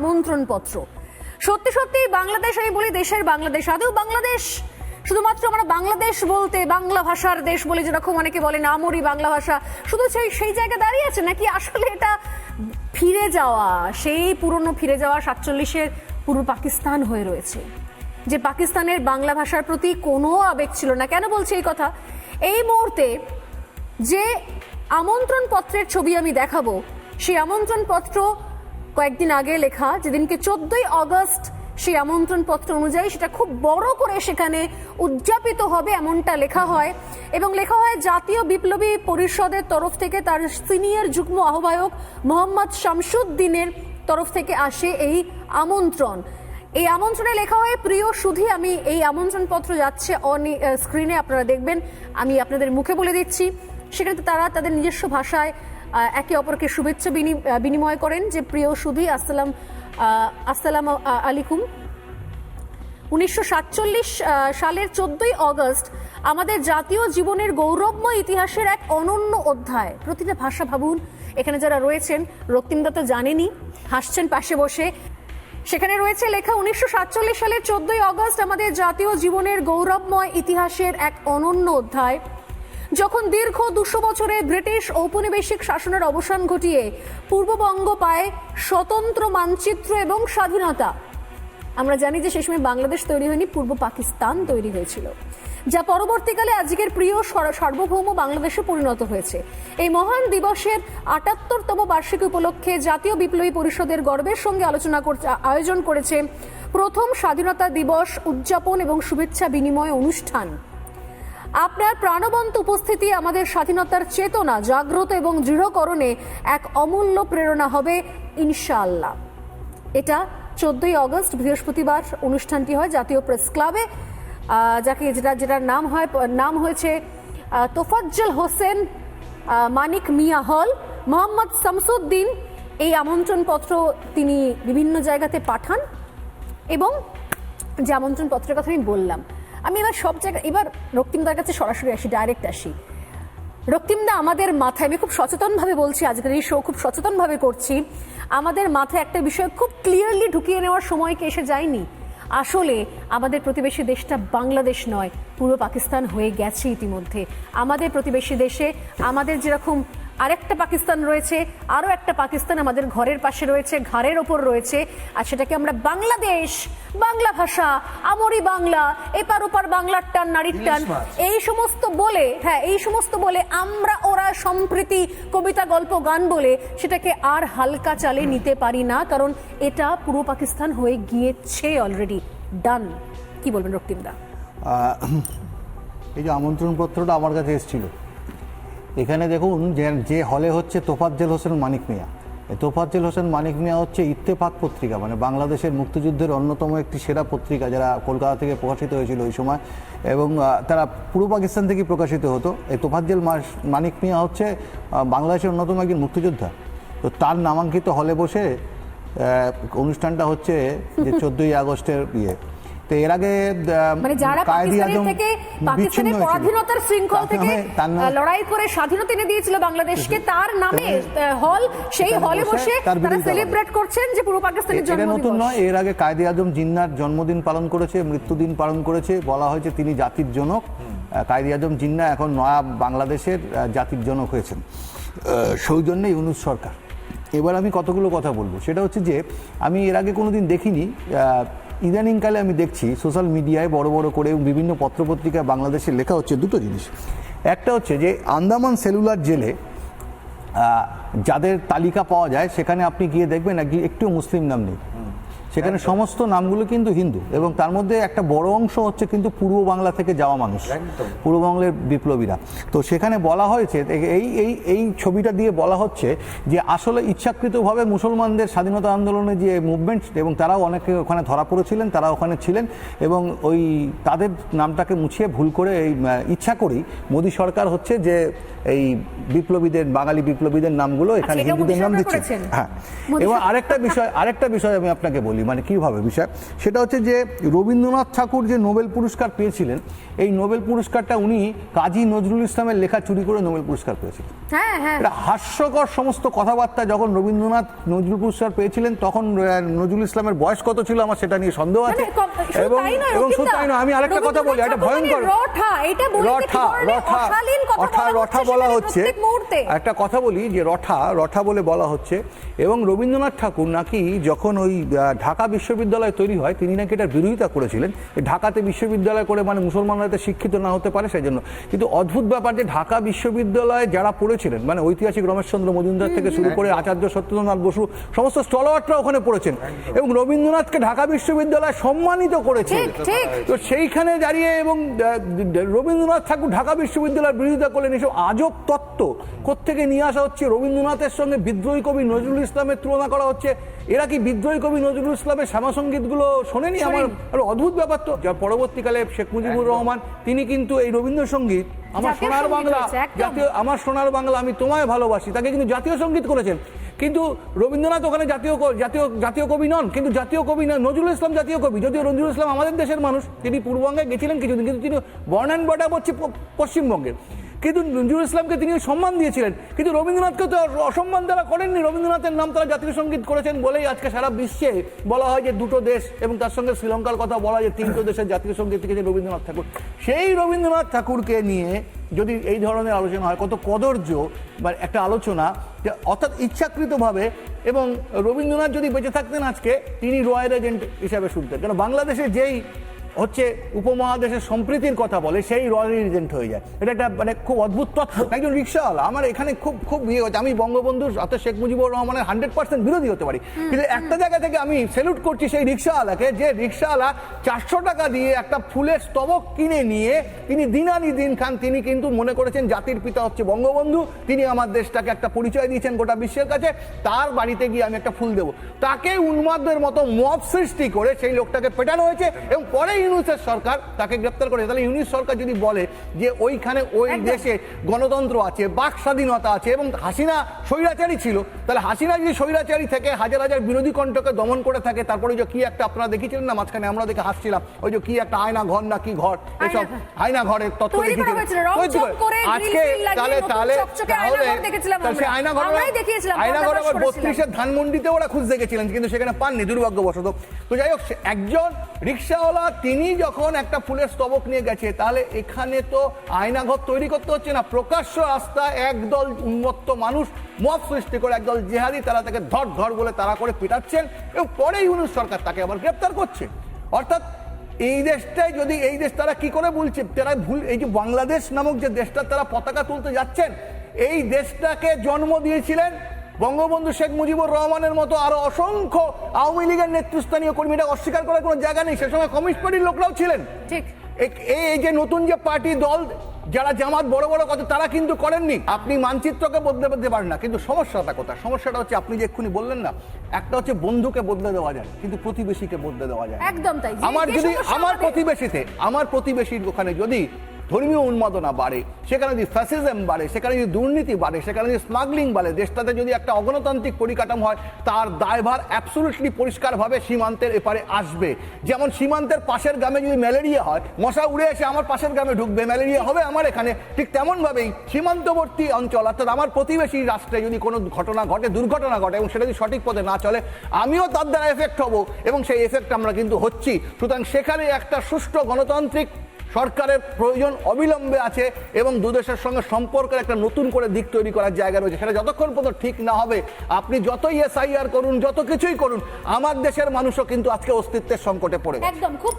আমন্ত্রণ পত্র সত্যি সত্যি বাংলাদেশ, আমি বলি দেশের বাংলাদেশ, আদৌ বাংলাদেশ? শুধুমাত্র আমরা বাংলাদেশ বলতে বাংলা ভাষার দেশ বলে যেরকম অনেকে বলেন আমরি বাংলা ভাষা, শুধু সেই সেই জায়গায় দাঁড়িয়ে আছে নাকি আসলে এটা ফিরে যাওয়া? সেই পুরনো ফিরে যাওয়া সাতচল্লিশের পূর্ব পাকিস্তান হয়ে রয়েছে, যে পাকিস্তানের বাংলা ভাষার প্রতি কোনো আবেগ ছিল না। কেন বলছি এই কথা? এই মুহূর্তে যে আমন্ত্রণ পত্রের ছবি আমি দেখাবো, সেই আমন্ত্রণ পত্র কয়েকদিন আগে লেখা যেদিনকে চোদ্দই অগস্ট সেই আমন্ত্রণ পত্র অনুযায়ী সেটা খুব বড় করে সেখানে উদযাপিত হবে এমনটা লেখা হয়। এবং লেখা হয়, জাতীয় বিপ্লবী পরিষদের তরফ থেকে তার সিনিয়র যুগ্ম আহ্বায়ক মোহাম্মদ শামসুদ্দিনের তরফ থেকে আসে এই আমন্ত্রণ। এই আমন্ত্রণে লেখা হয়, প্রিয় সুধী, আমি এই আমন্ত্রণ পত্র যাচ্ছে অন স্ক্রিনে আপনারা দেখবেন। আমি আপনাদের মুখে বলে দিচ্ছি। সেখানে তারা তাদের নিজস্ব ভাষায় একে অপরকে শুভেচ্ছা বিনি- বিনিময় করেন যে প্রিয় সুধী আসসালাম আসসালাম আহ, আলাইকুম উনিশশো সালের চোদ্দই অগস্ট আমাদের জাতীয় জীবনের গৌরবময় ইতিহাসের এক অনন্য অধ্যায়। প্রতিটা ভাষা ভাবুন এখানে যারা রয়েছেন রক্তিমদা তো জানেনই হাসছেন পাশে বসে। সেখানে রয়েছে লেখা উনিশশো সাতচল্লিশ সালের চোদ্দই অগস্ট আমাদের জাতীয় জীবনের গৌরবময় ইতিহাসের এক অনন্য অধ্যায়। যখন দীর্ঘ দুশো বছরে ব্রিটিশ ঔপনিবেশিক শাসনের অবসান ঘটিয়ে পূর্ববঙ্গ পায় স্বতন্ত্র মানচিত্র এবং স্বাধীনতা। আমরা জানি যে সেই সময় বাংলাদেশ তৈরি হয়নি, পূর্ব পাকিস্তান তৈরি হয়েছিল। যা পরবর্তীকালে আজকের প্রিয় সার্বভৌম বাংলাদেশে পরিণত হয়েছে। এই মহান দিবসের আটাত্তরতম বার্ষিকী উপলক্ষে জাতীয় বিপ্লবী পরিষদের গর্বের সঙ্গে আলোচনা আয়োজন করেছে প্রথম স্বাধীনতা দিবস উদযাপন এবং শুভেচ্ছা বিনিময় অনুষ্ঠান। আপনার প্রাণবন্ত উপস্থিতি আমাদের স্বাধীনতার চেতনা, জাগ্রত এবং দৃঢ়করণে এক অমূল্য প্রেরণা হবে, ইনশাআল্লাহ। এটা চোদ্দই অগস্ট, বৃহস্পতিবার অনুষ্ঠানটি হয় জাতীয় প্রেস ক্লাবে যাকে যেটা যেটার নাম হয় নাম হয়েছে তোফাজ্জল হোসেন মানিক মিয়া হল, মোহাম্মদ শামসুদ্দিন। এই আমন্ত্রণপত্র তিনি বিভিন্ন জায়গাতে পাঠান এবং যে আমন্ত্রণপত্রের কথা আমি বললাম আমি এবার সব জায়গায় এবার রক্তিমদার কাছে সরাসরি আসি ডাইরেক্ট আসি। রক্তিমদা আমাদের মাথায় আমি খুব সচেতনভাবে বলছি আজকের এই শো খুব সচেতনভাবে করছি। আমাদের মাথায় একটা বিষয় খুব ক্লিয়ারলি ঢুকিয়ে নেওয়ার সময় কি এসে যায়নি? আসলে আমাদের প্রতিবেশী দেশটা বাংলাদেশ নয়, পুরো পাকিস্তান হয়ে গেছে ইতিমধ্যে। আমাদের প্রতিবেশী দেশে আমাদের যেরকম আরেকটা পাকিস্তান রয়েছে আরও একটা পাকিস্তান আমাদের ঘরের পাশে রয়েছে ঘাড়ের ওপর রয়েছে আর সেটাকে আমরা বাংলাদেশ বাংলা ভাষা আমরি বাংলা এপার ওপার বাংলার টান নারীর টান এই সমস্ত বলে হ্যাঁ এই সমস্ত বলে আমরা ওরা সম্প্রীতি কবিতা গল্প গান বলে সেটাকে আর হালকা চালে নিতে পারি না কারণ এটা পুরো পাকিস্তান হয়ে গিয়েছে অলরেডি ডান কি বলবেন রক্তিমদা? এই যে আমন্ত্রণ পত্রটা আমার কাছে এসেছিল। এখানে দেখুন যে হলে হচ্ছে তোফাজ্জেল হোসেন মানিক মিয়া। তোফাজ্জেল হোসেন মানিক মিয়া হচ্ছে ইত্তেফাক পত্রিকা মানে বাংলাদেশের মুক্তিযুদ্ধের অন্যতম একটি সেরা পত্রিকা যারা কলকাতা থেকে প্রকাশিত হয়েছিল ওই সময়। এবং তারা পূর্ব পাকিস্তান থেকে প্রকাশিত হতো। এই তোফাজ্জেল মানিক মিয়া হচ্ছে বাংলাদেশের অন্যতম একজন মুক্তিযোদ্ধা। তো তার নামাঙ্কিত হলে বসে অনুষ্ঠানটা হচ্ছে যে চোদ্দই আগস্টের ইয়ে। তো এর আগে মানে যারা পাকিস্তানের থেকে পাকিস্তানের পরাধীনতার শৃঙ্খল তার থেকে লড়াই করে স্বাধীনতা এনে দিয়েছিল বাংলাদেশকে তার নামে হল সেই হলে বসে তারা সেলিব্রেট করছেন যে পূর্ব পাকিস্তানের এটা নতুন নয় এর আগে কায়দে আজম জিন্নার জন্মদিন পালন করেছে মৃত্যুদিন পালন করেছে বলা হয়েছে তিনি জাতির জনক। কায়দি আজম জিন্না এখন নয়া বাংলাদেশের জাতির জনক হয়েছেন। সৌজন্যে ইউনুস সরকার। এবার আমি কতগুলো কথা বলব। সেটা হচ্ছে যে আমি এর আগে কোনোদিন দেখিনি আহ, ইদানিংকালে আমি দেখছি সোশ্যাল মিডিয়ায় বড় বড় করে বিভিন্ন পত্রপত্রিকায় বাংলাদেশে লেখা হচ্ছে দুটো জিনিস। একটা হচ্ছে যে আন্দামান সেলুলার জেলে যাদের তালিকা পাওয়া যায়, সেখানে আপনি গিয়ে দেখবেন একটি- একটিও মুসলিম নাম নেই। সেখানে সমস্ত নামগুলো কিন্তু হিন্দু এবং তার মধ্যে একটা বড় অংশ হচ্ছে কিন্তু পূর্ব বাংলা থেকে যাওয়া মানুষ পূর্ব বাংলার বিপ্লবীরা। তো সেখানে বলা হয়েছে এই এই এই ছবিটা দিয়ে বলা হচ্ছে যে আসলে ইচ্ছাকৃতভাবে মুসলমানদের স্বাধীনতা আন্দোলনে যে মুভমেন্ট এবং তারাও অনেকে ওখানে ধরা পড়েছিলেন তারা ওখানে ছিলেন এবং ওই তাদের নামটাকে মুছিয়ে ভুল করে এই ইচ্ছা করেই মোদী সরকার হচ্ছে যে এই বিপ্লবীদের বাঙালি বিপ্লবীদের নামগুলো এখানে আচ্ছা, হিন্দুদের নাম দিচ্ছে। হ্যাঁ। এবং আরেকটা বিষয় আরেকটা বিষয় আমি আপনাকে বলি। বলি মানে কীভাবে বিষয়? সেটা হচ্ছে যে রবীন্দ্রনাথ ঠাকুর যে নোবেল পুরস্কার পেয়েছিলেন এই নোবেল পুরস্কারটা উনি কাজী নজরুল ইসলামের লেখা চুরি করে নোবেল পুরস্কার পেয়েছিলেন। হ্যাঁ হ্যাঁ। এটা হাস্যকর সমস্ত কথাবার্তা যখন রবীন্দ্রনাথ নজরুল পুরস্কার পেয়েছিলেন তখন নজরুল ইসলামের বয়স কত ছিল আমার সেটা নিয়ে সন্দেহ আছে। মানে এবং এবং তাই নয় আমি আরেকটা কথা বলি একটা ভয়ঙ্কর মানে রঠা, এটা বলতে কি রঠা রঠা রঠা বলা হচ্ছে। একটা কথা বলি যে রঠা রঠা বলে বলা হচ্ছে এবং রবীন্দ্রনাথ ঠাকুর নাকি যখন ওই আহ, ঢাকা বিশ্ববিদ্যালয় তৈরি হয় তিনি নাকি এটার বিরোধিতা করেছিলেন। ঢাকাতে বিশ্ববিদ্যালয় করে মানে মুসলমানরা শিক্ষিত না হতে পারে সেই জন্য কিন্তু অদ্ভুত ব্যাপার যে ঢাকা বিশ্ববিদ্যালয়ে যারা পড়েছিলেন মানে ঐতিহাসিক রমেশচন্দ্র মজুমদার থেকে শুরু করে আচার্য সত্যেন্দ্রনাথ বসু সমস্ত স্টলওয়ার্টরা ওখানে পড়েছেন। এবং রবীন্দ্রনাথকে ঢাকা বিশ্ববিদ্যালয় সম্মানিত করেছে। তো সেইখানে দাঁড়িয়ে এবং রবীন্দ্রনাথ ঠাকুর ঢাকা বিশ্ববিদ্যালয়ের বিরোধিতা করলেন এসব আজব তত্ত্ব কোত্থেকে নিয়ে আসা হচ্ছে? রবীন্দ্রনাথের সঙ্গে বিদ্রোহী কবি নজরুল ইসলামের তুলনা করা হচ্ছে। এরা কি বিদ্রোহী কবি নজরুল ইসলামের শ্যামাসঙ্গীতগুলো শোনেনি আমার আরও অদ্ভুত ব্যাপার তো। পরবর্তীকালে শেখ মুজিবুর রহমান তিনি কিন্তু এই রবীন্দ্রসঙ্গীত আমার সোনার বাংলা জাতীয় আমার সোনার বাংলা আমি তোমায় ভালোবাসি তাকে কিন্তু জাতীয় সংগীত করেছেন। কিন্তু রবীন্দ্রনাথ ওখানে জাতীয় জাতীয় জাতীয় কবি নন কিন্তু জাতীয় কবি নন নজরুল ইসলাম জাতীয় কবি। যদিও নজরুল ইসলাম আমাদের দেশের মানুষ তিনি পূর্ববঙ্গে গেছিলেন কিছুদিন কিন্তু তিনি বর্ণ অ্যান্ড বর্ডার হচ্ছে পশ্চিমবঙ্গের কিন্তু নজরুল ইসলামকে তিনি সম্মান দিয়েছিলেন। কিন্তু রবীন্দ্রনাথকে তো অসম্মান তারা করেননি। রবীন্দ্রনাথের নাম তারা জাতীয় সংগীত করেছেন বলেই আজকে সারা বিশ্বে বলা হয় যে দুটো দেশ এবং তার সঙ্গে শ্রীলঙ্কার কথা বলা যে তিনটো দেশের জাতীয় সংগীত লিখেছেন রবীন্দ্রনাথ ঠাকুর। সেই রবীন্দ্রনাথ ঠাকুরকে নিয়ে যদি এই ধরনের আলোচনা হয়, কত কদর্য বা একটা আলোচনা যে অর্থাৎ ইচ্ছাকৃতভাবে এবং রবীন্দ্রনাথ যদি বেঁচে থাকতেন আজকে, তিনি রয়্যাল এজেন্ট হিসাবে শুনতেন। কেন? বাংলাদেশে যেই হচ্ছে উপমহাদেশের সম্প্রীতির কথা বলে সেই রয়্যাল এজেন্ট হয়ে যায়। এটা একটা মানে খুব অদ্ভুত তথ্য। একজন রিক্সাওয়ালা আমার এখানে খুব খুব ইয়ে হচ্ছে। আমি বঙ্গবন্ধুর অর্থাৎ শেখ মুজিবুর রহমানের হান্ড্রেড পার্সেন্ট বিরোধী হতে পারি। কিন্তু একটা জায়গা থেকে আমি স্যালুট করছি সেই রিক্সাওয়ালাকে যে রিক্সাওয়ালা চারশো টাকা দিয়ে একটা ফুলের স্তবক কিনে নিয়ে তিনি দিনানি দিন খান তিনি কিন্তু মনে করেছেন জাতির পিতা হচ্ছে বঙ্গবন্ধু তিনি আমার দেশটাকে একটা পরিচয় দিয়েছেন গোটা বিশ্বের কাছে তার বাড়িতে গিয়ে আমি একটা ফুল দেবো। তাকে উন্মাদদের মতো মত সৃষ্টি করে সেই লোকটাকে পেটানো হয়েছে এবং পরে ইউনুসের সরকার তাকে গ্রেপ্তার করেছে। তাহলে ইউনিস সরকার যদি বলে যে ওইখানে ওই দেশে গণতন্ত্র আছে বাক স্বাধীনতা আছে এবং হাসিনা স্বৈরাচারী ছিল তাহলে হাসিনা যদি স্বৈরাচারী থেকে হাজার হাজার বিরোধী কণ্ঠকে দমন করে থাকে তারপরে যে কি একটা আপনারা দেখেছিলেন না মাঝখানে আমরা দেখে হাসছিলাম ওই যে কি একটা আয়না ঘর না কি ঘর এসব আয়না ঘরের grill আজকে তাহলে তাহলে তাহলে। আয়না ঘর আয়না ঘর আবার বত্রিশের ধানমন্ডিতে ওরা খুঁজতে গেছিলেন কিন্তু সেখানে পাননি দুর্ভাগ্যবশত। তো যাই হোক একজন রিক্সাওয়ালা তিনি যখন একটা ফুলের স্তবক নিয়ে গেছে, তাহলে এখানে তো আয়নাঘর তৈরি করতে হচ্ছে না। প্রকাশ্য রাস্তায় একদল উন্মত্ত মানুষ মত সৃষ্টি করে, একদল জেহাদি, তারা তাকে ধর ধর বলে তারা করে পিটাচ্ছেন এবং পরে ইউনুস সরকার তাকে আবার গ্রেপ্তার করছে। অর্থাৎ এই দেশটায় যদি, এই দেশ তারা কি করে বলছে, তারা ভুল, এই যে বাংলাদেশ নামক যে দেশটা তারা পতাকা তুলতে যাচ্ছেন, এই দেশটাকে জন্ম দিয়েছিলেন বঙ্গবন্ধু শেখ মুজিবুর রহমানের মতো আরও অসংখ্য আওয়ামী লীগের নেতৃস্থানীয় কর্মী এটা অস্বীকার করার কোনো জায়গা নেই। সে সময় কমিউনিস্ট পার্টির লোকরাও ছিলেন। ঠিক। এই- যে নতুন যে পার্টি দল যারা জামাত বড় বড় কথা তারা কিন্তু করেননি। আপনি মানচিত্রকে বদলে বদলে পারেন না। কিন্তু সমস্যাটা কোথায়? সমস্যাটা হচ্ছে আপনি যে এক্ষুনি বললেন না একটা হচ্ছে বন্ধুকে বদলে দেওয়া যায় কিন্তু প্রতিবেশীকে বদলে দেওয়া যায় একদম তাই। আমার যদি আমার প্রতিবেশীতে আমার প্রতিবেশীর ওখানে যদি ধর্মীয় উন্মাদনা বাড়ে, সেখানে যদি ফ্যাসিজম বাড়ে, সেখানে যদি দুর্নীতি বাড়ে, সেখানে যদি স্মাগলিং বাড়ে, দেশটাতে যদি একটা অগণতান্ত্রিক পরিকাঠামো হয়, তার দায়ভার অ্যাবসুলুটলি পরিষ্কারভাবে সীমান্তের এপারে আসবে। যেমন সীমান্তের পাশের গ্রামে যদি ম্যালেরিয়া হয়, মশা উড়ে এসে আমার পাশের গ্রামে ঢুকবে, ম্যালেরিয়া হবে আমার এখানে। ঠিক তেমনভাবেই সীমান্তবর্তী অঞ্চল, অর্থাৎ আমার প্রতিবেশী রাষ্ট্রে যদি কোনো ঘটনা ঘটে, দুর্ঘটনা ঘটে, এবং সেটা যদি সঠিক পথে না চলে, আমিও তার দ্বারা এফেক্ট হব, এবং সেই এফেক্ট আমরা কিন্তু হচ্ছি। সুতরাং সেখানে একটা সুষ্ঠু গণতান্ত্রিক সরকারের প্রয়োজন অবিলম্বে আছে এবং দু দেশের সঙ্গে সম্পর্কের একটা নতুন করে দিক তৈরি করার জায়গা রয়েছে। সেটা যতক্ষণ পর্যন্ত ঠিক না হবে, আপনি যতই এসআইআর করুন, যত কিছুই করুন, আমার দেশের মানুষও কিন্তু আজকে অস্তিত্বের সংকটে পড়ে একদম, খুব